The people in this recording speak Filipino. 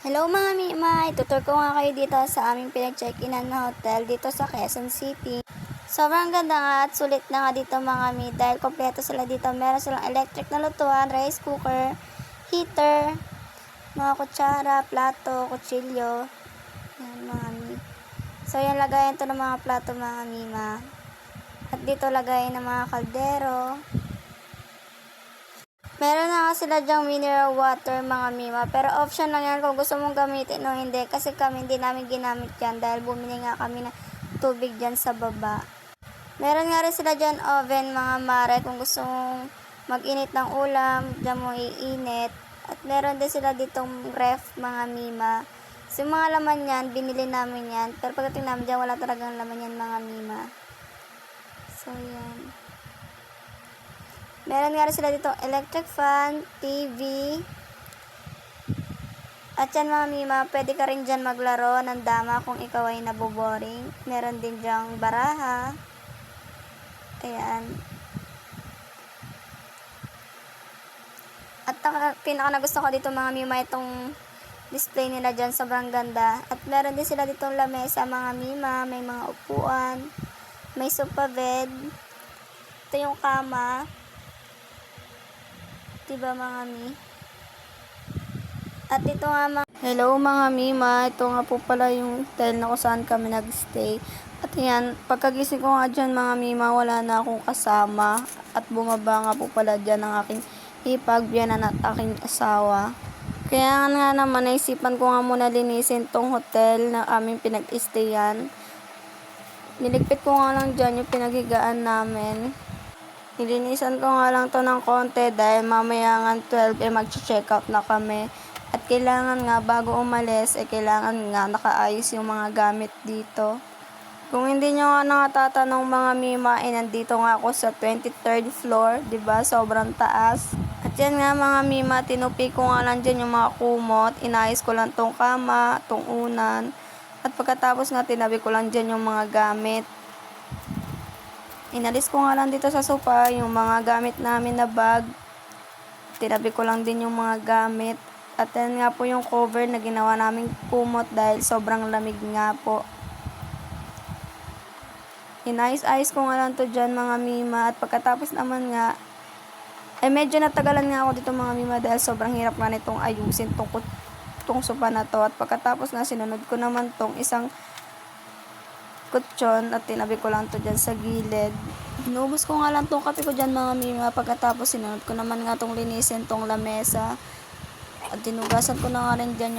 Hello mga mima, itutur ko nga kayo dito sa aming pinag-check-inan na hotel dito sa Quezon City. Sobrang ganda nga at sulit na nga dito mga mi dahil kompleto sila dito. Meron silang electric na lutuan, rice cooker, heater, mga kutsara, plato, kutsilyo. Yan mga mi. So yan lagayan to ng mga plato mga mima. At dito lagayan ng mga kaldero. Meron na nga sila dyang mineral water mga mima. Pero option lang yan kung gusto mong gamitin o hindi. Kasi kami hindi namin ginamit yan dahil bumili nga kami ng tubig dyan sa baba. Meron nga rin sila dyan oven mga mare kung gusto mong mag-init ng ulam, dyan mo iinit. At meron din sila ditong ref mga mima. So mga laman yan, binili namin yan. Pero pagdating namin dyan, wala talagang laman yan mga mima. So yan. Meron nga rin sila dito electric fan, TV. At yan mga mima, pwede ka rin dyan maglaro ng dama kung ikaw ay naboboring. Meron din dyang baraha. Ayan. At ang pinaka na gusto ko dito mga mima itong display nila dyan. Sobrang ganda. At meron din sila ditong lamesa mga mima. May mga upuan. May sofa bed. Ito yung kama. Diba mga mi? At ito nga mga... Hello mga mima, ito nga po pala yung hotel na kung saan kami nagstay. At yan, pagkagising ko nga dyan mga mima, wala na akong kasama. At bumaba nga po pala dyan ang aking ipagbiyanan at aking asawa. Kaya nga naman, naisipan ko nga muna linisin tong hotel na aming pinag-stayan. Niligpit ko nga lang dyan yung pinaghigaan namin. Nilinisan ko nga lang to ng konti dahil mamaya nga 12 eh mag-check out na kami. At kailangan nga bago umalis eh kailangan nga nakaayos yung mga gamit dito. Kung hindi nyo nga nakatatanong mga mima, eh nandito nga ako sa 23rd floor, ba Sobrang taas. At yan nga mga mima, tinupi ko nga lang dyan yung mga kumot. Inayos ko lang tong kama, tong unan. At pagkatapos nga tinabi ko lang dyan yung mga gamit. Inalis ko nga lang dito sa sofa yung mga gamit namin na bag. Tinabi ko lang din yung mga gamit. At yan nga po yung cover na ginawa naming kumot dahil sobrang lamig nga po. Inayos-ayos ko nga lang to dyan mga mima. At pagkatapos naman nga, eh medyo natagalan nga ako dito mga mima dahil sobrang hirap nga nitong ayusin tong, tong sopa na to. At pagkatapos nga sinunod ko naman tong isang kutsyon at tinabi ko lang to dyan sa gilid. Inubos ko nga lang tong kape ko dyan mga mima. Pagkatapos sinunod ko naman nga tong linisin tong lamesa. At tinugasan ko na nga rin dyan yung